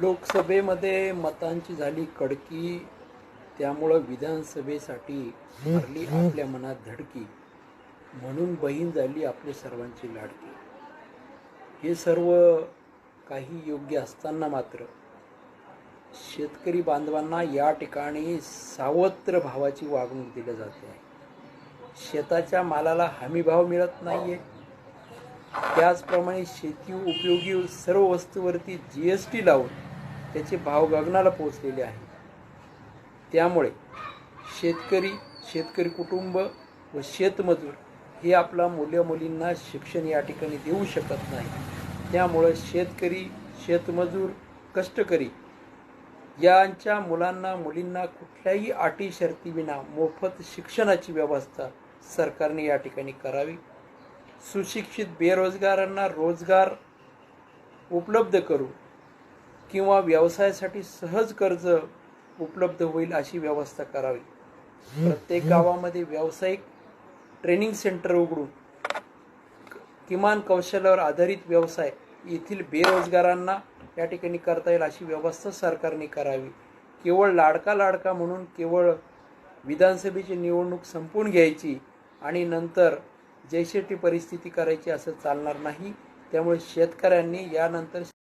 लोकसभेमध्ये मतांची झाली कडकी त्यामुळं विधानसभेसाठी मारली आपल्या मनात धडकी. म्हणून बहीण झाली आपल्या सर्वांची लाडकी. हे सर्व काही योग्य असताना मात्र शेतकरी बांधवांना या ठिकाणी सावत्र भावाची वागणूक दिली जाते. आहे शेताच्या मालाला हमीभाव मिळत नाहीये. त्याचप्रमाणे शेती उपयोगी सर्व वस्तूवरती जी एस टी लावून त्याचे भाव गगनाला पोहोचलेले आहे त्यामुळे शेतकरी शेतकरी कुटुंब व शेतमजूर हे आपला मुलं मुलींना शिक्षण या ठिकाणी देऊ शकत नाही. त्यामुळं शेतकरी शेतमजूर कष्टकरी यांच्या मुलांना मुलींना कुठल्याही अटी शर्तीविना मोफत शिक्षणाची व्यवस्था सरकारने या ठिकाणी करावी. सुशिक्षित बेरोजगारांना रोजगार उपलब्ध करू किंवा व्यवसायासाठी सहज कर्ज उपलब्ध होईल अशी व्यवस्था करावी. प्रत्येक गावामध्ये व्यावसायिक ट्रेनिंग सेंटर उघडून किमान कौशल्यावर आधारित व्यवसाय येथील बेरोजगारांना या ठिकाणी करता येईल अशी व्यवस्था सरकारने करावी. केवळ लाडका लाडका म्हणून केवळ विधानसभेची निवडणूक संपून घ्यायची आणि नंतर जैशेटी परिस्थिती करायची असं चालणार नाही. त्यामुळे शेतकऱ्यांनी यानंतर